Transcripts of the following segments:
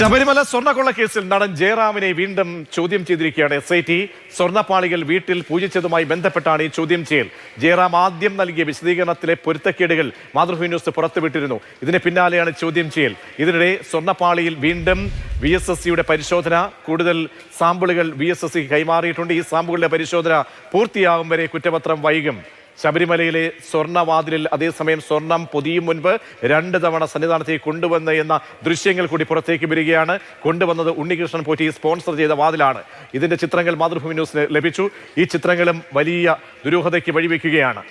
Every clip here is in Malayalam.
ശബരിമല സ്വർണക്കൊള്ള കേസിൽ നടൻ ജയറാമിനെ വീണ്ടും ചോദ്യം ചെയ്തിരിക്കുകയാണ് എസ് ഐ ടി സ്വർണപ്പാളികൾ വീട്ടിൽ പൂജിച്ചതുമായി ബന്ധപ്പെട്ടാണ് ഈ ചോദ്യം ചെയ്യൽ. ജയറാം ആദ്യം നൽകിയ വിശദീകരണത്തിലെ പൊരുത്തക്കേടുകൾ മാതൃഭൂമി ന്യൂസ് പുറത്തുവിട്ടിരുന്നു. ഇതിന് പിന്നാലെയാണ് ചോദ്യം ചെയ്യൽ. ഇതിനിടെ സ്വർണപ്പാളിയിൽ വീണ്ടും വി എസ് എസ് സിയുടെ പരിശോധന കൂടുതൽ സാമ്പിളുകൾ വി എസ് എസ് സി കൈമാറിയിട്ടുണ്ട്. ഈ സാമ്പിളുകളുടെ പരിശോധന പൂർത്തിയാകും വരെ കുറ്റപത്രം വൈകും. ശബരിമലയിലെ സ്വർണവാതിലിൽ അതേസമയം സ്വർണം പൊതിയും മുൻപ് രണ്ട് തവണ സന്നിധാനത്തേക്ക് കൊണ്ടുവന്ന് എന്ന ദൃശ്യങ്ങൾ കൂടി പുറത്തേക്ക് വരികയാണ്. കൊണ്ടുവന്നത് ഉണ്ണികൃഷ്ണൻ പോറ്റി സ്പോൺസർ ചെയ്ത വാതിലാണ്. ഇതിന്റെ ചിത്രങ്ങൾ മാതൃഭൂമി ന്യൂസിന് ലഭിച്ചു. ഈ ചിത്രങ്ങളും വലിയ ദുരൂഹതയ്ക്ക് വഴിവെക്കുകയാണ്.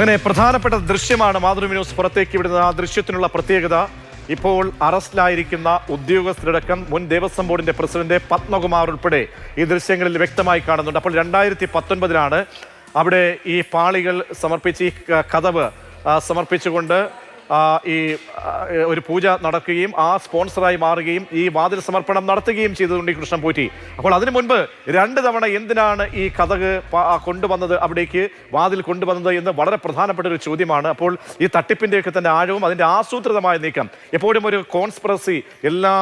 അങ്ങനെ പ്രധാനപ്പെട്ട ദൃശ്യമാണ് മാതൃഭൂമി ന്യൂസ് പുറത്തേക്ക് വിടുന്നത്. ആ ദൃശ്യത്തിനുള്ള പ്രത്യേകത ഇപ്പോൾ അറസ്റ്റിലായിരിക്കുന്ന ഉദ്യോഗസ്ഥരടക്കം മുൻ ദേവസ്വം ബോർഡിന്റെ പ്രസിഡന്റ് പത്മകുമാർ ഉൾപ്പെടെ ഈ ദൃശ്യങ്ങളിൽ വ്യക്തമായി കാണുന്നുണ്ട്. അപ്പോൾ രണ്ടായിരത്തി പത്തൊൻപതിലാണ് അവിടെ ഈ പാളികൾ സമർപ്പിച്ച് ഈ കഥവ് സമർപ്പിച്ചുകൊണ്ട് ഈ ഒരു പൂജ നടക്കുകയും ആ സ്പോൺസറായി മാറുകയും ഈ വാതിൽ സമർപ്പണം നടത്തുകയും ചെയ്തതുകൊണ്ട് ഈ കൃഷ്ണൻ പോറ്റി. അപ്പോൾ അതിനു മുൻപ് രണ്ട് തവണ എന്തിനാണ് ഈ കഥക് കൊണ്ടുവന്നത് അവിടേക്ക് വാതിൽ കൊണ്ടുവന്നത് എന്ന് വളരെ പ്രധാനപ്പെട്ട ഒരു ചോദ്യമാണ്. അപ്പോൾ ഈ തട്ടിപ്പിന്റെയൊക്കെ തന്നെ ആഴവും അതിന്റെ ആസൂത്രിതമായ നീക്കം. എപ്പോഴും ഒരു കോൺസ്പിറസി എല്ലാ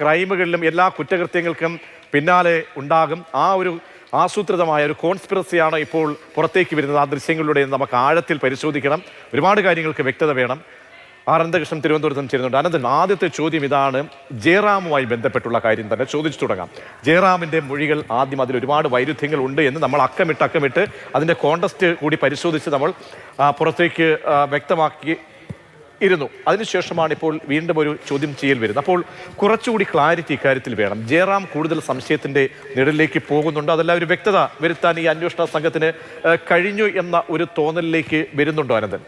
ക്രൈമുകളിലും എല്ലാ കുറ്റകൃത്യങ്ങൾക്കും പിന്നാലെ ഉണ്ടാകും. ആ ഒരു ആസൂത്രിതമായ ഒരു കോൺസ്പിറസിയാണ് ഇപ്പോൾ പുറത്തേക്ക് വരുന്നത്. ആ ദൃശ്യങ്ങളിലൂടെ നമുക്ക് ആഴത്തിൽ പരിശോധിക്കണം. ഒരുപാട് കാര്യങ്ങൾക്ക് വ്യക്തത വേണം. അനന്തകൃഷ്ണൻ തിരുവനന്തപുരത്ത് നിന്ന് ചേരുന്നുണ്ട്. അനന്തൻ ആദ്യത്തെ ചോദ്യം ഇതാണ്. ജയറാമുമായി ബന്ധപ്പെട്ടുള്ള കാര്യം തന്നെ ചോദിച്ചു തുടങ്ങാം. ജയറാമിന്റെ മൊഴികൾ ആദ്യം അതിൽ ഒരുപാട് വൈരുദ്ധ്യങ്ങൾ ഉണ്ട് എന്ന് നമ്മൾ അക്കമിട്ട് അക്കമിട്ട് അതിന്റെ കോണ്ടസ്റ്റ് കൂടി പരിശോധിച്ച് നമ്മൾ പുറത്തേക്ക് വ്യക്തമാക്കി ഇരുന്നു. അതിനുശേഷമാണ് ഇപ്പോൾ വീണ്ടും ഒരു ചോദ്യം ചെയ്യൽ വരുന്നത്. അപ്പോൾ കുറച്ചുകൂടി ക്ലാരിറ്റി ഇക്കാര്യത്തിൽ വേണം. ജയറാം കൂടുതൽ സംശയത്തിന്റെ നിഴലിലേക്ക് പോകുന്നുണ്ടോ. അതല്ല ഒരു വ്യക്തത വരുത്താൻ ഈ അന്വേഷണ സംഘത്തിന് കഴിഞ്ഞു എന്ന ഒരു തോന്നലിലേക്ക് വരുന്നുണ്ടോ അനന്തൻ?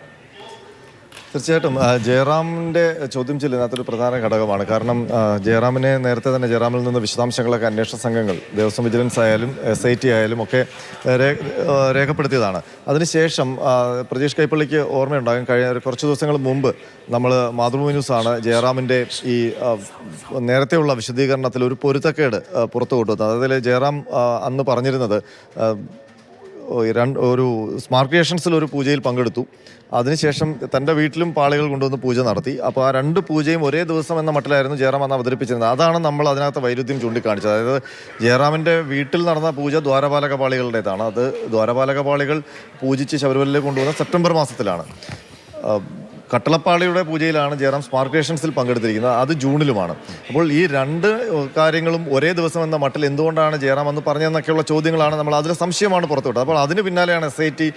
തീർച്ചയായിട്ടും ജയറാമിന്റെ ചോദ്യം ചെയ്യുന്നതിനകത്തൊരു പ്രധാന ഘടകമാണ്. കാരണം ജയറാമിനെ നേരത്തെ തന്നെ ജയറാമിൽ നിന്ന് വിശദാംശങ്ങളൊക്കെ അന്വേഷണ സംഘങ്ങൾ ദേവസ്വം വിജിലൻസ് ആയാലും എസ് ഐ ടി ആയാലും ഒക്കെ രേഖപ്പെടുത്തിയതാണ്. അതിനുശേഷം പ്രതീഷ് കൈപ്പള്ളിക്ക് ഓർമ്മയുണ്ടാകും. കഴിഞ്ഞ കുറച്ച് ദിവസങ്ങൾ മുമ്പ് നമ്മൾ മാതൃഭൂമി ന്യൂസാണ് ജയറാമിന്റെ ഈ നേരത്തെയുള്ള വിശദീകരണത്തിൽ ഒരു പൊരുത്തക്കേട് പുറത്തു കൊണ്ടുവന്നത്. അതിൽ ജയറാം അന്ന് പറഞ്ഞിരുന്നത് രണ്ട് ഒരു സ്മാർട്ട് ക്രിയേഷൻസിൽ ഒരു പൂജയിൽ പങ്കെടുത്തു. അതിനുശേഷം തന്റെ വീട്ടിലും പാളികൾ കൊണ്ടുവന്ന് പൂജ നടത്തി. അപ്പോൾ ആ രണ്ട് പൂജയും ഒരേ ദിവസം എന്ന മട്ടിലായിരുന്നു ജയറാം അന്ന് അവതരിപ്പിച്ചിരുന്നത്. അതാണ് നമ്മൾ അതിനകത്ത് വൈരുദ്ധ്യം ചൂണ്ടിക്കാണിച്ചത്. അതായത് ജയറാമിന്റെ വീട്ടിൽ നടന്ന പൂജ ദ്വാരപാലക പാളികളുടേതാണ്. അത് ദ്വാരപാലക പാളികൾ പൂജിച്ച് ശബരിമലയിലേക്ക് കൊണ്ടുവന്ന സെപ്റ്റംബർ മാസത്തിലാണ്. കട്ടളപ്പാളിയുടെ പൂജയിലാണ് ജയറാം സ്മാർട്ട് പങ്കെടുത്തിരിക്കുന്നത്. അത് ജൂണിലുമാണ്. അപ്പോൾ ഈ രണ്ട് കാര്യങ്ങളും ഒരേ ദിവസം എന്ന മട്ടിൽ എന്തുകൊണ്ടാണ് ജയറാം എന്ന് പറഞ്ഞതെന്നൊക്കെയുള്ള ചോദ്യങ്ങളാണ് നമ്മൾ അതിലെ സംശയമാണ് പുറത്തുവിട്ടത്. അപ്പോൾ അതിന് പിന്നാലെയാണ് എസ് ഐ ടി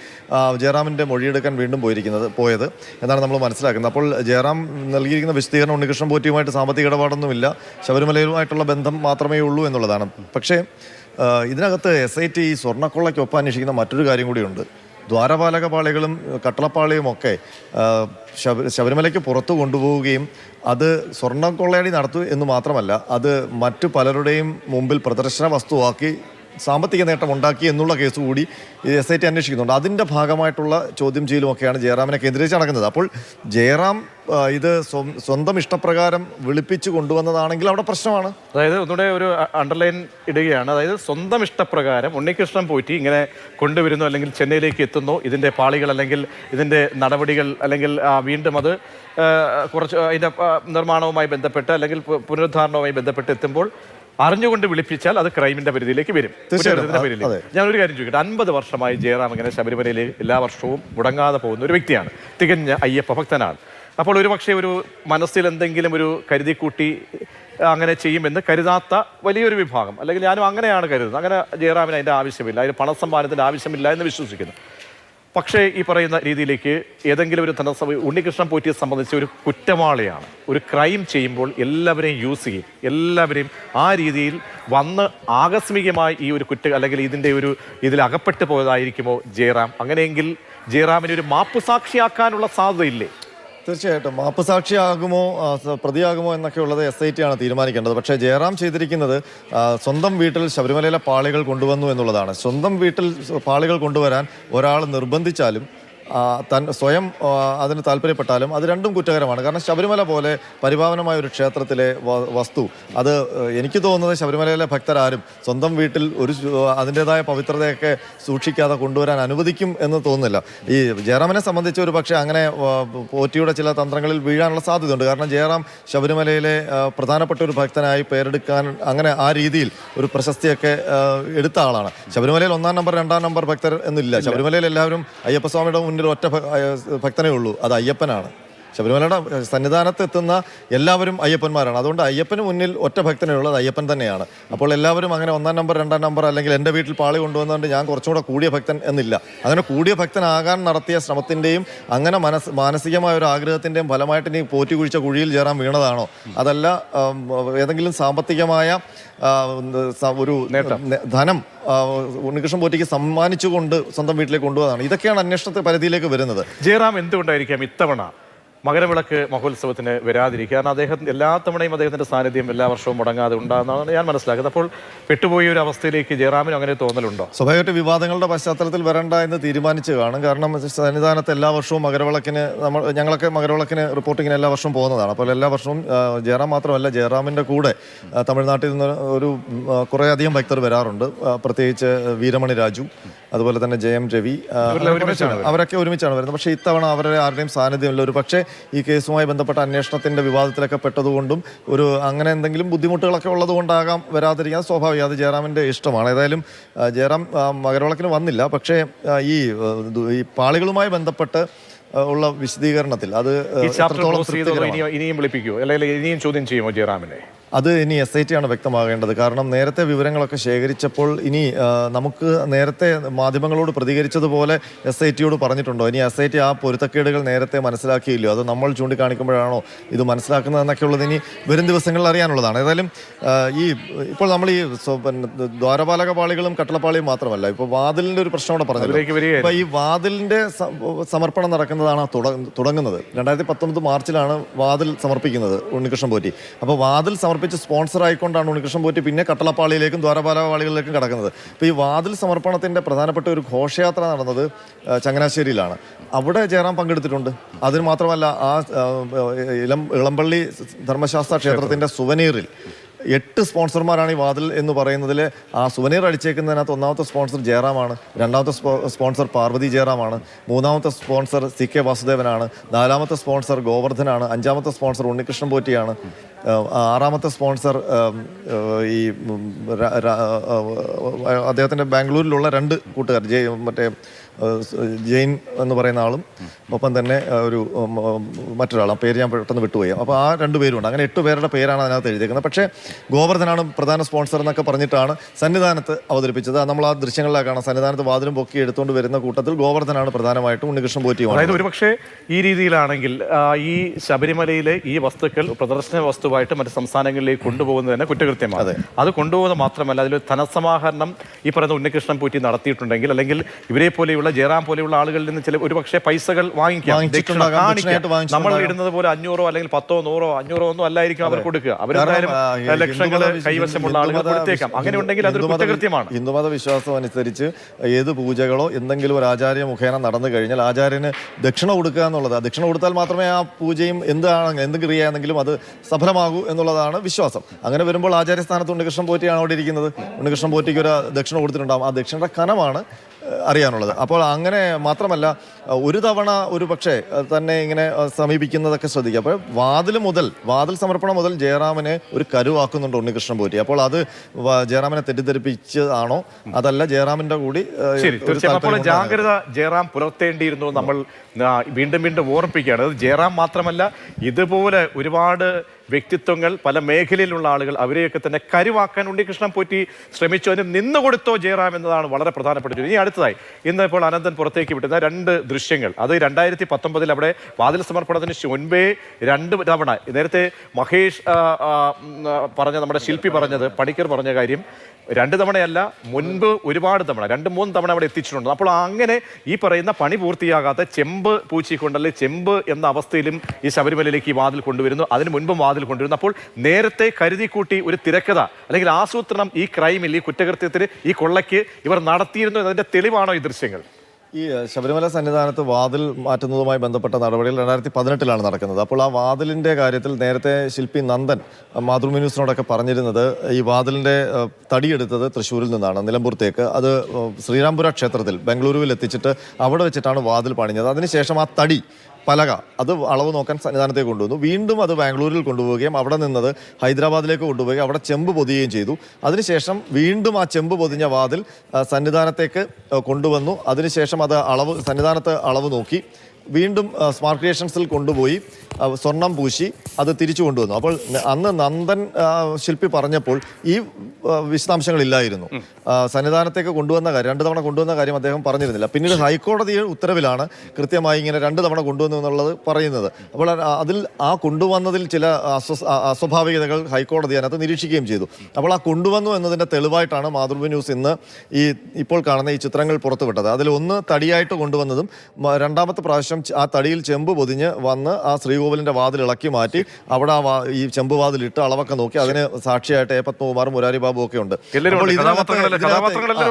ജയറാമിന്റെ മൊഴിയെടുക്കാൻ വീണ്ടും പോയിരിക്കുന്നത് പോയത് എന്നാണ് നമ്മൾ മനസ്സിലാക്കുന്നത്. അപ്പോൾ ജയറാം നൽകിയിരിക്കുന്ന വിശദീകരണം ഉണ്ണികൃഷ്ണൻ പോറ്റിയുമായിട്ട് സാമ്പത്തിക ഇടപാടൊന്നുമില്ല. ശബരിമലയുമായിട്ടുള്ള ബന്ധം മാത്രമേ ഉള്ളൂ എന്നുള്ളതാണ്. പക്ഷേ ഇതിനകത്ത് എസ് ഐ ടി സ്വർണക്കൊള്ളയ്ക്കൊപ്പം അന്വേഷിക്കുന്ന മറ്റൊരു കാര്യം കൂടിയുണ്ട്. ദ്വാരപാലക പാളികളും കട്ടളപ്പാളിയും ഒക്കെ ശബ- ശബരിമലയ്ക്ക് പുറത്തു കൊണ്ടുപോവുകയും അത് സ്വർണം കൊള്ളയടി നടത്തു എന്ന് മാത്രമല്ല അത് മറ്റു പലരുടെയും മുമ്പിൽ പ്രദർശന വസ്തുവാക്കി സാമ്പത്തിക നേട്ടം ഉണ്ടാക്കി എന്നുള്ള കേസ് കൂടി എസ് ഐ ടി അന്വേഷിക്കുന്നുണ്ട്. അതിന്റെ ഭാഗമായിട്ടുള്ള ചോദ്യം ചെയ്യലുമൊക്കെയാണ് ജയറാമിനെ കേന്ദ്രീകരിച്ച് നടക്കുന്നത്. അപ്പോൾ ജയറാം ഇത് സ്വന്തം ഇഷ്ടപ്രകാരം വിളിപ്പിച്ചു കൊണ്ടുവന്നതാണെങ്കിൽ അവിടെ പ്രശ്നമാണ്. അതായത് ഒന്നുകൂടെ ഒരു അണ്ടർലൈൻ ഇടുകയാണ്. അതായത് സ്വന്തം ഇഷ്ടപ്രകാരം ഉണ്ണികൃഷ്ണൻ പോറ്റി ഇങ്ങനെ കൊണ്ടുവരുന്നു അല്ലെങ്കിൽ ചെന്നൈയിലേക്ക് എത്തുന്നു. ഇതിന്റെ പാളികൾ അല്ലെങ്കിൽ ഇതിന്റെ നടപടികൾ അല്ലെങ്കിൽ വീണ്ടും അത് കുറച്ച് അതിന്റെ നിർമ്മാണവുമായി ബന്ധപ്പെട്ട് അല്ലെങ്കിൽ പുനരുദ്ധാരണവുമായി ബന്ധപ്പെട്ട് എത്തുമ്പോൾ അറിഞ്ഞുകൊണ്ട് വിളിപ്പിച്ചാൽ അത് ക്രൈമിന്റെ പരിധിയിലേക്ക് വരും. ഞാൻ ഒരു കാര്യം ചോദിക്കട്ടെ? അൻപത് വർഷമായി ജയറാം ഇങ്ങനെ ശബരിമലയിൽ എല്ലാ വർഷവും മുടങ്ങാതെ പോകുന്ന ഒരു വ്യക്തിയാണ്. തികഞ്ഞ അയ്യപ്പ ഭക്തനാണ്. അപ്പോൾ ഒരു പക്ഷേ ഒരു മനസ്സിൽ എന്തെങ്കിലും ഒരു കരുതിക്കൂട്ടി അങ്ങനെ ചെയ്യുമെന്ന് കരുതാത്ത വലിയൊരു വിഭാഗം. അല്ലെങ്കിൽ ഞാനും അങ്ങനെയാണ് കരുതുന്നത്. അങ്ങനെ ജയറാമിന് അതിന്റെ ആവശ്യമില്ല. അതിന് പണസമ്മാനത്തിന്റെ ആവശ്യമില്ല എന്ന് വിശ്വസിക്കുന്നു. പക്ഷേ ഈ പറയുന്ന രീതിയിലേക്ക് ഏതെങ്കിലും ഒരു ധനസഭ ഉണ്ണികൃഷ്ണൻ പോറ്റിയെ സംബന്ധിച്ച് ഒരു കുറ്റവാളിയാണ്. ഒരു ക്രൈം ചെയ്യുമ്പോൾ എല്ലാവരെയും യൂസ് ചെയ്യും. എല്ലാവരെയും ആ രീതിയിൽ വന്ന് ആകസ്മികമായി ഈ ഒരു കുറ്റ അല്ലെങ്കിൽ ഇതിന്റെ ഒരു ഇതിൽ അകപ്പെട്ടു പോയതായിരിക്കുമോ ജയറാം? അങ്ങനെയെങ്കിൽ ജയറാമിനെ ഒരു മാപ്പ് സാക്ഷിയാക്കാനുള്ള സാധ്യതയില്ലേ? തീർച്ചയായിട്ടും. മാപ്പുസാക്ഷിയാകുമോ പ്രതിയാകുമോ എന്നൊക്കെ ഉള്ളത് എസ് ഐ ടി ആണ് തീരുമാനിക്കേണ്ടത്. പക്ഷേ ജയറാം ചെയ്തിരിക്കുന്നത് സ്വന്തം വീട്ടിൽ ശബരിമലയിലെ പാളികൾ കൊണ്ടുവന്നു എന്നുള്ളതാണ്. സ്വന്തം വീട്ടിൽ പാളികൾ കൊണ്ടുവരാൻ ഒരാൾ നിർബന്ധിച്ചാലും തൻ സ്വയം അതിന് താല്പര്യപ്പെട്ടാലും അത് രണ്ടും കുറ്റകരമാണ്. കാരണം ശബരിമല പോലെ പരിപാവനമായ ഒരു ക്ഷേത്രത്തിലെ വസ്തു അത് എനിക്ക് തോന്നുന്നത് ശബരിമലയിലെ ഭക്തരാരും സ്വന്തം വീട്ടിൽ ഒരു അതിന്റെതായ പവിത്രതയൊക്കെ സൂക്ഷിക്കാതെ കൊണ്ടുവരാൻ അനുവദിക്കും എന്ന് തോന്നുന്നില്ല. ഈ ജയറാമിനെ സംബന്ധിച്ച് ഒരു പക്ഷേ അങ്ങനെ പോറ്റിയുടെ ചില തന്ത്രങ്ങളിൽ വീഴാനുള്ള സാധ്യതയുണ്ട്. കാരണം ജയറാം ശബരിമലയിലെ പ്രധാനപ്പെട്ട ഒരു ഭക്തനായി പേരെടുക്കാൻ അങ്ങനെ ആ രീതിയിൽ ഒരു പ്രശസ്തിയൊക്കെ എടുത്ത ആളാണ്. ശബരിമലയിൽ ഒന്നാം നമ്പർ രണ്ടാം നമ്പർ ഭക്തർ എന്നില്ല. ശബരിമലയിൽ എല്ലാവരും അയ്യപ്പസ്വാമിയുടെ മുന്നിൽ ഒറ്റ ഭക്തനേ ഉള്ളൂ. അത് അയ്യപ്പനാണ്. ശബരിമലയുടെ സന്നിധാനത്ത് എത്തുന്ന എല്ലാവരും അയ്യപ്പന്മാരാണ്. അതുകൊണ്ട് അയ്യപ്പന് മുന്നിൽ ഒറ്റ ഭക്തനേ ഉള്ളത് അയ്യപ്പൻ തന്നെയാണ്. അപ്പോൾ എല്ലാവരും അങ്ങനെ ഒന്നാം നമ്പർ രണ്ടാം നമ്പർ അല്ലെങ്കിൽ എന്റെ വീട്ടിൽ പാളി കൊണ്ടുവന്നുകൊണ്ട് ഞാൻ കുറച്ചുകൂടെ കൂടിയ ഭക്തൻ എന്നില്ല. അങ്ങനെ കൂടിയ ഭക്തനാകാൻ നടത്തിയ ശ്രമത്തിന്റെയും അങ്ങനെ മനസ് മാനസികമായ ഒരു ആഗ്രഹത്തിന്റെയും ഫലമായിട്ട് നീ പോറ്റി കുഴിച്ച കുഴിയിൽ ചേരാൻ വീണതാണോ? അതല്ല ഏതെങ്കിലും സാമ്പത്തികമായ ഒരു ധനം ഉണ്ണികൃഷ്ണൻ പോറ്റിക്ക് സമ്മാനിച്ചുകൊണ്ട് സ്വന്തം വീട്ടിലേക്ക് കൊണ്ടുപോകാനാണ് ഇതൊക്കെയാണ് അന്വേഷണത്തെ പരിധിയിലേക്ക് വരുന്നത്. ജയറാം എന്തുകൊണ്ടായിരിക്കാം ഇത്തവണ മകരവിളക്ക് മഹോത്സവത്തിന് വരാതിരിക്കുക. കാരണം അദ്ദേഹം എല്ലാ തവണയും അദ്ദേഹത്തിന്റെ സാന്നിധ്യം എല്ലാ വർഷവും മുടങ്ങാതെ ഉണ്ടാകുന്നതാണ് ഞാൻ മനസ്സിലാക്കുന്നത്. അപ്പോൾ പെട്ടുപോയ ഒരു അവസ്ഥയിലേക്ക് ജയറാമിനും അങ്ങനെ തോന്നലുണ്ടോ? സ്വാഭാവികമായിട്ട് വിവാദങ്ങളുടെ പശ്ചാത്തലത്തിൽ വരണ്ട എന്ന് തീരുമാനിച്ചു കാണും. കാരണം സന്നിധാനത്ത് എല്ലാ വർഷവും മകരവിളക്കിന് നമ്മൾ ഞങ്ങളൊക്കെ മകരവിളക്കിന് റിപ്പോർട്ടിങ്ങിന് എല്ലാ വർഷവും പോകുന്നതാണ്. അപ്പോൾ എല്ലാ വർഷവും ജയറാം മാത്രമല്ല ജയറാമിന്റെ കൂടെ തമിഴ്നാട്ടിൽ നിന്ന് ഒരു കുറേയധികം ഭക്തർ വരാറുണ്ട്. പ്രത്യേകിച്ച് വീരമണി രാജു അതുപോലെ തന്നെ ജയം രവി അവരൊക്കെ ഒരുമിച്ചാണ് വരുന്നത്. പക്ഷേ ഇത്തവണ അവരുടെ ആരുടെയും സാന്നിധ്യമില്ല. ഒരു പക്ഷേ ഈ കേസുമായി ബന്ധപ്പെട്ട അന്വേഷണത്തിന്റെ വിവാദത്തിലൊക്കെ പെട്ടതുകൊണ്ടും ഒരു അങ്ങനെ എന്തെങ്കിലും ബുദ്ധിമുട്ടുകളൊക്കെ ഉള്ളതുകൊണ്ടാകാം വരാതിരിക്കാൻ സ്വാഭാവിക. അത് ജയറാമിന്റെ ഇഷ്ടമാണ്. ഏതായാലും ജയറാം മകരവിളക്കിന് വന്നില്ല. പക്ഷേ ഈ ഈ പാളികളുമായി ബന്ധപ്പെട്ട് ഉള്ള വിശദീകരണത്തിൽ അത് ഇനിയും വിളിപ്പിക്കുമോ അല്ലെങ്കിൽ ഇനിയും ചോദ്യം ചെയ്യുമോ ജയറാമിനെ? അത് ഇനി എസ് ഐ ടി ആണ് വ്യക്തമാകേണ്ടത്. കാരണം നേരത്തെ വിവരങ്ങളൊക്കെ ശേഖരിച്ചപ്പോൾ ഇനി നമുക്ക് നേരത്തെ മാധ്യമങ്ങളോട് പ്രതികരിച്ചതുപോലെ എസ് ഐ ടിയോട് പറഞ്ഞിട്ടുണ്ടോ? ഇനി എസ് ഐ ടി ആ പൊരുത്തക്കേടുകൾ നേരത്തെ മനസ്സിലാക്കിയില്ലോ അത് നമ്മൾ ചൂണ്ടിക്കാണിക്കുമ്പോഴാണോ ഇത് മനസ്സിലാക്കുന്നതെന്നൊക്കെ ഉള്ളത് ഇനി വരും ദിവസങ്ങളിൽ അറിയാനുള്ളതാണ്. ഏതായാലും ഈ ഇപ്പോൾ നമ്മൾ ഈ ദ്വാരപാലക പാളികളും കട്ടളപ്പാളിയും മാത്രമല്ല ഇപ്പോൾ വാതിലിന്റെ ഒരു പ്രശ്നം കൂടെ പറഞ്ഞു അപ്പം ഈ വാതിലിന്റെ സമർപ്പണം നടക്കുന്നതാണ് തുടങ്ങുന്നത്. രണ്ടായിരത്തി പത്തൊമ്പത് മാർച്ചിലാണ് വാതിൽ സമർപ്പിക്കുന്നത് ഉണ്ണികൃഷ്ണൻ പോറ്റി. അപ്പോൾ വാതിൽ സമർപ്പിച്ച് സ്പോൺസർ ആയിക്കൊണ്ടാണ് ഉണ്ണികൃഷ്ണൻ പോറ്റി പിന്നെ കട്ടളപ്പാളിയിലേക്കും ദ്വാരപാലപാളികളിലേക്കും കടക്കുന്നത്. അപ്പോൾ ഈ വാതിൽ സമർപ്പണത്തിന്റെ പ്രധാനപ്പെട്ട ഒരു ഘോഷയാത്ര നടന്നത് ചങ്ങനാശ്ശേരിയിലാണ്. അവിടെ ജയറാം പങ്കെടുത്തിട്ടുണ്ട്. അതിന് മാത്രമല്ല ആ ഇളം ഇളമ്പള്ളി ധർമ്മശാസ്ത്ര ക്ഷേത്രത്തിന്റെ സുവനീറിൽ. എട്ട് സ്പോൺസർമാരാണ് ഈ വാതിൽ എന്ന് പറയുന്നതിൽ ആ സുവനീർ അടിച്ചേക്കുന്നതിനകത്ത് ഒന്നാമത്തെ സ്പോൺസർ ജയറാമാണ് രണ്ടാമത്തെ സ്പോൺസർ പാർവതി ജയറാമാണ് മൂന്നാമത്തെ സ്പോൺസർ സി കെ വാസുദേവനാണ് നാലാമത്തെ സ്പോൺസർ ഗോവർദ്ധനാണ് അഞ്ചാമത്തെ സ്പോൺസർ ഉണ്ണികൃഷ്ണൻ പോറ്റിയാണ് ആറാമത്തെ സ്പോൺസർ ഈ അദ്ദേഹത്തിന്റെ ബാംഗ്ലൂരിലുള്ള രണ്ട് കൂട്ടുകാർ ജെ മറ്റേ ജെയിൻ എന്ന് പറയുന്ന ആളും ഒപ്പം തന്നെ ഒരു ആ പേര് ഞാൻ പെട്ടെന്ന് വിട്ടുപോയി. അപ്പോൾ ആ രണ്ട് പേരുണ്ട് അങ്ങനെ എട്ട് പേരുടെ പേരാണ് അതിനകത്ത് എഴുതിയേക്കുന്നത്. പക്ഷേ ഗോവർദ്ധനാണ് പ്രധാന സ്പോൺസർ എന്നൊക്കെ പറഞ്ഞിട്ടാണ് സന്നിധാനത്ത് അവതരിപ്പിച്ചത്. നമ്മൾ ആ ദൃശ്യങ്ങളിലാണ് കാണാം സന്നിധാനത്ത് വാതിലും പൊക്കി എടുത്തുകൊണ്ട് വരുന്ന കൂട്ടത്തിൽ ഗോവർദ്ധനാണ് പ്രധാനമായിട്ടും ഉണ്ണികൃഷ്ണൻ പോറ്റി അതായത് ഒരുപക്ഷെ ഈ രീതിയിലാണെങ്കിൽ ഈ ശബരിമലയിലെ ഈ വസ്തുക്കൾ പ്രദർശന വസ്തുവായിട്ട് മറ്റ് സംസ്ഥാനങ്ങളിലേക്ക് കൊണ്ടുപോകുന്നത് തന്നെ കുറ്റകൃത്യമാണ്. അത് കൊണ്ടുപോകുന്നത് മാത്രമല്ല അതിലൊരു ധനസമാഹരണം ഈ പറയുന്ന ഉണ്ണികൃഷ്ണൻ പോറ്റി നടത്തിയിട്ടുണ്ടെങ്കിൽ അല്ലെങ്കിൽ ഇവരെ പോലെയുള്ള ജയറാം പോലെയുള്ള ആളുകളിൽ നിന്ന് ചില ഒരുപക്ഷെ പൈസകൾ വാങ്ങിക്കാം. വാങ്ങിച്ചിട്ടുണ്ടാകാം, ദക്ഷിണ കാണിക്കാം. നമ്മൾ ഇടുന്നത് പോലെ അഞ്ഞൂറോ അല്ലെങ്കിൽ പത്തോ നൂറോ അഞ്ഞൂറോ ഒന്നും അല്ലായിരിക്കും അവർ കൊടുക്കുക. അവരെന്തായാലും ലക്ഷങ്ങൾ കൈവശമുള്ള ആളുകൾ കൊടുത്തേക്കാം. അങ്ങനെ ഉണ്ടെങ്കിൽ അതൊരു കുറ്റകൃത്യമാണ്. ഹിന്ദുമത വിശ്വാസം അനുസരിച്ച് ഏത് പൂജകളോ എന്തെങ്കിലും ഒരു ആചാര്യ മുഖേന നടന്നു കഴിഞ്ഞാൽ ആചാര്യന് ദക്ഷിണ കൊടുക്കുക എന്നുള്ളത്. ദക്ഷിണ കൊടുത്താൽ മാത്രമേ ആ പൂജയും എന്താണ് എന്ത് ക്രിയയാണെങ്കിലും അത് സഫലമാകൂ എന്നുള്ളതാണ് വിശ്വാസം. അങ്ങനെ വരുമ്പോൾ ആചാര്യസ്ഥാനത്ത് ഉണ്ണികൃഷ്ണൻ പോറ്റിയാണ് അവിടെ ഇരിക്കുന്നത്. ഉണ്ണികൃഷ്ണൻ പോറ്റിക്ക് ഒരു ദക്ഷിണ കൊടുത്തിട്ടുണ്ടാകും ആ ദക്ഷിണയുടെ കനമാണ് അറിയാനുള്ളത്. അപ്പോൾ അങ്ങനെ മാത്രമല്ല ഒരു തവണ ഒരു പക്ഷേ തന്നെ ഇങ്ങനെ സമീപിക്കുന്നതൊക്കെ ശ്രദ്ധിക്കുക. അപ്പോൾ വാതിൽ മുതൽ വാതിൽ സമർപ്പണം മുതൽ ജയറാമിനെ ഒരു കരുവാക്കുന്നുണ്ട് ഉണ്ണികൃഷ്ണൻ പോറ്റി. അപ്പോൾ അത് ജയറാമിനെ തെറ്റിദ്ധരിപ്പിച്ചതാണോ? അതല്ല ജയറാമിന്റെ കൂടി അപ്പോൾ. ജാഗ്രത ജയറാം പുലർത്തേണ്ടിയിരുന്നു നമ്മൾ വീണ്ടും വീണ്ടും ഓർമ്മിപ്പിക്കുകയാണ്. ജയറാം മാത്രമല്ല ഇതുപോലെ ഒരുപാട് വ്യക്തിത്വങ്ങൾ പല മേഖലയിലുള്ള ആളുകൾ അവരെയൊക്കെ തന്നെ കരുവാക്കാൻ ഉണ്ണികൃഷ്ണൻ പോറ്റി ശ്രമിച്ചു. അതിന് നിന്ന് കൊടുത്തോ ജയറാം എന്നതാണ് വളരെ പ്രധാനപ്പെട്ടത് ഇനി അടുത്തതായി ഇന്ന് ഇപ്പോൾ അനന്തൻ പുറത്തേക്ക് വിട്ടുന്ന രണ്ട് ദൃശ്യങ്ങൾ. അത് രണ്ടായിരത്തി പത്തൊമ്പതിൽ അവിടെ വാതിൽ സമർപ്പണത്തിന് മുൻപേ രണ്ട് തവണ. നേരത്തെ മഹേഷ് പറഞ്ഞ നമ്മുടെ ശില്പി പറഞ്ഞത് പണിക്കർ പറഞ്ഞ കാര്യം. രണ്ട് തവണയല്ല മുൻപ് ഒരുപാട് തവണ രണ്ട് മൂന്ന് തവണ അവിടെ എത്തിച്ചിട്ടുണ്ട്. അപ്പോൾ അങ്ങനെ ഈ പറയുന്ന പണി പൂർത്തിയാകാത്ത ചെമ്പ് പൂച്ചിക്കൊണ്ടല്ലേ ചെമ്പ് എന്ന അവസ്ഥയിലും ഈ ശബരിമലയിലേക്ക് ഈ വാതിൽ കൊണ്ടുവരുന്നു. അതിന് മുൻപും വാതിൽ കൊണ്ടുവരുന്നു. അപ്പോൾ നേരത്തെ കരുതി കൂട്ടി ഒരു തിരക്കഥ അല്ലെങ്കിൽ ആസൂത്രണം ഈ ക്രൈമിൽ ഈ കുറ്റകൃത്യത്തിൽ ഈ കൊള്ളയ്ക്ക് ഇവർ നടത്തിയിരുന്നു എന്നതിന്റെ തെളിവാണോ ഈ ദൃശ്യങ്ങൾ? ഈ ശബരിമല സന്നിധാനത്ത് വാതിൽ മാറ്റുന്നതുമായി ബന്ധപ്പെട്ട നടപടികൾ രണ്ടായിരത്തി പതിനെട്ടിലാണ് നടക്കുന്നത്. അപ്പോൾ ആ വാതിലിന്റെ കാര്യത്തിൽ നേരത്തെ ശില്പി നന്ദൻ അഹ്, മാതൃഭൂമി ന്യൂസിനോടൊക്കെ പറഞ്ഞിരുന്നത് ഈ വാതിലിന്റെ തടിയെടുത്തത് തൃശ്ശൂരിൽ നിന്നാണ് നിലമ്പൂർത്തേക്ക് അത് ശ്രീരാംപുര ക്ഷേത്രത്തിൽ ബംഗളൂരുവിൽ എത്തിച്ചിട്ട് അവിടെ വെച്ചിട്ടാണ് വാതിൽ പണിഞ്ഞത്. അതിനുശേഷം ആ തടി പലക അത് അളവ് നോക്കാൻ സന്നിധാനത്തേക്ക് കൊണ്ടുവന്നു. വീണ്ടും അത് ബാംഗ്ലൂരിൽ കൊണ്ടുപോവുകയും അവിടെ നിന്നത് ഹൈദരാബാദിലേക്ക് കൊണ്ടുപോവുകയും അവിടെ ചെമ്പ് പൊതിയുകയും ചെയ്തു. അതിനുശേഷം വീണ്ടും ആ ചെമ്പ് പൊതിഞ്ഞ വാതിൽ സന്നിധാനത്തേക്ക് കൊണ്ടുവന്നു. അതിനുശേഷം അത് അളവ് സന്നിധാനത്ത് അളവ് നോക്കി. വീണ്ടും സ്മാർട്ട് ക്രിയേഷൻസിൽ കൊണ്ടുപോയി. സ്വർണം പൂശി അത് തിരിച്ചു കൊണ്ടുവന്നു. അപ്പോൾ അന്ന് നന്ദൻ ശില്പി പറഞ്ഞപ്പോൾ ഈ വിശദാംശങ്ങളില്ലായിരുന്നു. സന്നിധാനത്തേക്ക് കൊണ്ടുവന്ന കാര്യം രണ്ട് തവണ കൊണ്ടുവന്ന കാര്യം അദ്ദേഹം പറഞ്ഞിരുന്നില്ല. പിന്നീട് ഹൈക്കോടതി ഉത്തരവിലാണ് കൃത്യമായി ഇങ്ങനെ രണ്ട് തവണ കൊണ്ടുവന്നു എന്നുള്ളത് പറയുന്നത്. അപ്പോൾ അതിൽ ആ കൊണ്ടുവന്നതിൽ ചില അസ്വാഭാവികതകൾ ഹൈക്കോടതി അതിനകത്ത് നിരീക്ഷിക്കുകയും ചെയ്തു. അപ്പോൾ ആ കൊണ്ടുവന്നു എന്നതിന്റെ തെളിവായിട്ടാണ് മാതൃഭൂമി ന്യൂസ് ഇന്ന് ഈ ഇപ്പോൾ കാണുന്ന ഈ ചിത്രങ്ങൾ പുറത്തുവിട്ടത്. അതിൽ ഒന്ന് തടിയായിട്ട് കൊണ്ടുവന്നതും രണ്ടാമത്തെ പ്രാവശ്യം ആ തടിയിൽ ചെമ്പ് പൊതിഞ്ഞ് വന്ന് ആ ശ്രീകോവിലിന്റെ വാതിൽ ഇളക്കി മാറ്റി അവിടെ ആ ഈ ചെമ്പുവാതിൽ വാതിലിട്ട് അളവൊക്കെ നോക്കി അതിന് സാക്ഷിയായിട്ട് എ പത്മകുമാർ മുരാരി ബാബു ഒക്കെ ഉണ്ട്.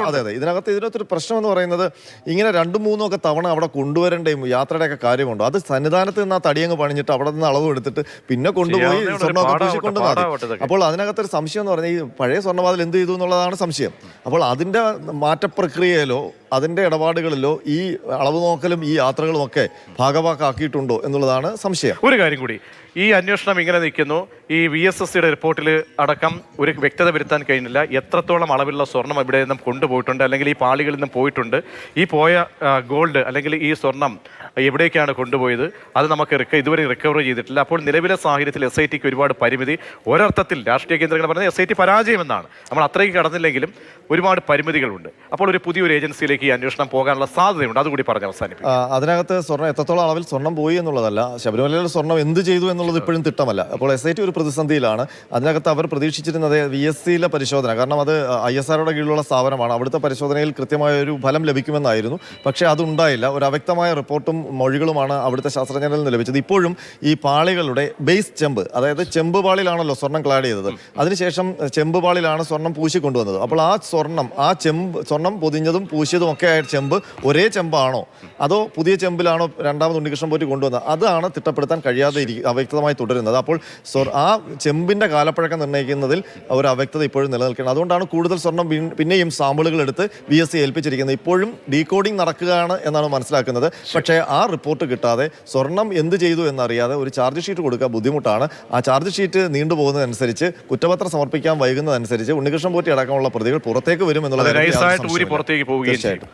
അതെ അതെ. ഇതിനകത്ത് ഇതിനകത്തൊരു പ്രശ്നം എന്ന് പറയുന്നത് ഇങ്ങനെ രണ്ടും മൂന്നും ഒക്കെ തവണ അവിടെ കൊണ്ടുവരേണ്ടയും യാത്രയുടെ ഒക്കെ കാര്യമുണ്ട്. അത് സന്നിധാനത്ത് നിന്ന് ആ തടിയങ്ങ് പണിഞ്ഞിട്ട് അവിടെ നിന്ന് അളവ് എടുത്തിട്ട് പിന്നെ കൊണ്ടുപോയി. സ്വർണമൊക്കെ പൂശിക്കൊണ്ട് പാടാവട്ടെ അപ്പോൾ അതിനകത്തൊരു സംശയം എന്ന് പറഞ്ഞാൽ ഈ പഴയ സ്വർണവാതിൽ എന്ത് ചെയ്തു എന്നുള്ളതാണ് സംശയം. അപ്പോൾ അതിന്റെ മാറ്റപ്രക്രിയയിലോ അതിന്റെ ഇടപാടുകളിലോ ഈ അളവ് നോക്കലും ഈ യാത്രകളും ഒക്കെ ഭാഗവാക്കാക്കിയിട്ടുണ്ടോ എന്നുള്ളതാണ് സംശയം. ഒരു കാര്യം കൂടി. ഈ അന്വേഷണം ഇങ്ങനെ നിൽക്കുന്നു. ഈ വി എസ് എസ് സിയുടെ റിപ്പോർട്ടിൽ അടക്കം ഒരു വ്യക്തത വരുത്താൻ കഴിഞ്ഞില്ല. എത്രത്തോളം അളവിലുള്ള സ്വർണം ഇവിടെ നിന്നും കൊണ്ടുപോയിട്ടുണ്ട് അല്ലെങ്കിൽ ഈ പാളികളിൽ നിന്നും പോയിട്ടുണ്ട്. ഈ പോയ ഗോൾഡ് അല്ലെങ്കിൽ ഈ സ്വർണം എവിടേക്കാണ് കൊണ്ടുപോയത് അത് നമുക്ക് റിക്ക ഇതുവരെ റിക്കവർ ചെയ്തിട്ടില്ല. അപ്പോൾ നിലവിലെ സാഹചര്യത്തിൽ എസ് ഐ ടിക്ക് ഒരുപാട് പരിമിതി. ഒരർത്ഥത്തിൽ രാഷ്ട്രീയ കേന്ദ്രങ്ങൾ പറഞ്ഞത് എസ് ഐ ടി പരാജയമെന്നാണ്. നമ്മൾ അത്രയ്ക്ക് കടന്നില്ലെങ്കിലും ഒരുപാട് പരിമിതികളുണ്ട്. അപ്പോൾ ഒരു പുതിയൊരു ഏജൻസിയിലേക്ക് ഈ അന്വേഷണം പോകാനുള്ള സാധ്യതയുണ്ട്. അതുകൂടി പറഞ്ഞ് അവസാനിപ്പിക്കും. അതിനകത്ത് സ്വർണം എത്രത്തോളം അളവിൽ സ്വർണം പോയി എന്നുള്ളതല്ല ശബരിമലയിൽ സ്വർണം എന്ത് ചെയ്തു എന്നുള്ളത് ഇപ്പോഴും തിട്ടമല്ല. അപ്പോൾ എസ് ഐ ടി ഒരു പ്രതിസന്ധിയിലാണ്. അതിനകത്ത് അവർ പ്രതീക്ഷിച്ചിരുന്നത് വി എസ് സിയിലെ പരിശോധന. കാരണം അത് ഐ എസ് ആറുടെ കീഴിലുള്ള സ്ഥാപനമാണ്. അവിടുത്തെ പരിശോധനയിൽ കൃത്യമായ ഒരു ഫലം ലഭിക്കുമെന്നായിരുന്നു. പക്ഷേ അതുണ്ടായില്ല. ഒരു അവ്യക്തമായ റിപ്പോർട്ടും മൊഴികളുമാണ് അവിടുത്തെ ശാസ്ത്രജ്ഞരിൽ നിന്ന് ലഭിച്ചത്. ഇപ്പോഴും ഈ പാളികളുടെ ബേസ് ചെമ്പ് അതായത് ചെമ്പ് പാളിലാണല്ലോ സ്വർണം ക്ലാഡ് ചെയ്തത്. അതിനുശേഷം ചെമ്പ് പാളിലാണ് സ്വർണം പൂശി കൊണ്ടുവന്നത്. അപ്പോൾ ആ സ്വർണം ആ ചെമ്പ് സ്വർണം പൊതിഞ്ഞതും പൂശിയതും ഒക്കെ ആയ ചെമ്പ് ഒരേ ചെമ്പാണോ? അതോ പുതിയ ചെമ്പിലാണോ രണ്ടാമത് ഉണ്ണികൃഷ്ണൻ പോറ്റി കൊണ്ടുവന്നത്? അതാണ് തിട്ടപ്പെടുത്താൻ കഴിയാതെ അവ്യക്തമായി തുടരുന്നത്. അപ്പോൾ സ്വർ- ആ ചെമ്പിന്റെ കാലപ്പഴക്കം നിർണയിക്കുന്നതിൽ ഒരു അവ്യക്തത ഇപ്പോഴും നിലനിൽക്കുന്നത് അതുകൊണ്ടാണ് കൂടുതൽ സ്വർണം പിന്നെയും സാമ്പിളുകൾ എടുത്ത് വി എസ് സി ഏൽപ്പിച്ചിരിക്കുന്നത്. ഇപ്പോഴും ഡീകോഡിംഗ് നടക്കുകയാണ് എന്നാണ് മനസ്സിലാക്കുന്നത്. പക്ഷേ ആ റിപ്പോർട്ട് കിട്ടാതെ സ്വർണം എന്ത് ചെയ്തു എന്നറിയാതെ ഒരു ചാർജ് ഷീറ്റ് കൊടുക്കുക ബുദ്ധിമുട്ടാണ്. ആ ചാർജ് ഷീറ്റ് നീണ്ടുപോകുന്നതനുസരിച്ച് കുറ്റപത്രം സമർപ്പിക്കാൻ വൈകുന്നതനുസരിച്ച് ഉണ്ണികൃഷ്ണൻ പോറ്റി അടക്കമുള്ള പ്രതികൾ പുറത്തേക്ക് വരും എന്നുള്ള അത് കാര്യത്തിൽ യാതൊരു നൈസായിട്ട് ഊരി സംശയവുമില്ല. പുറത്തേക്ക് പോവുകയും ചെയ്യും.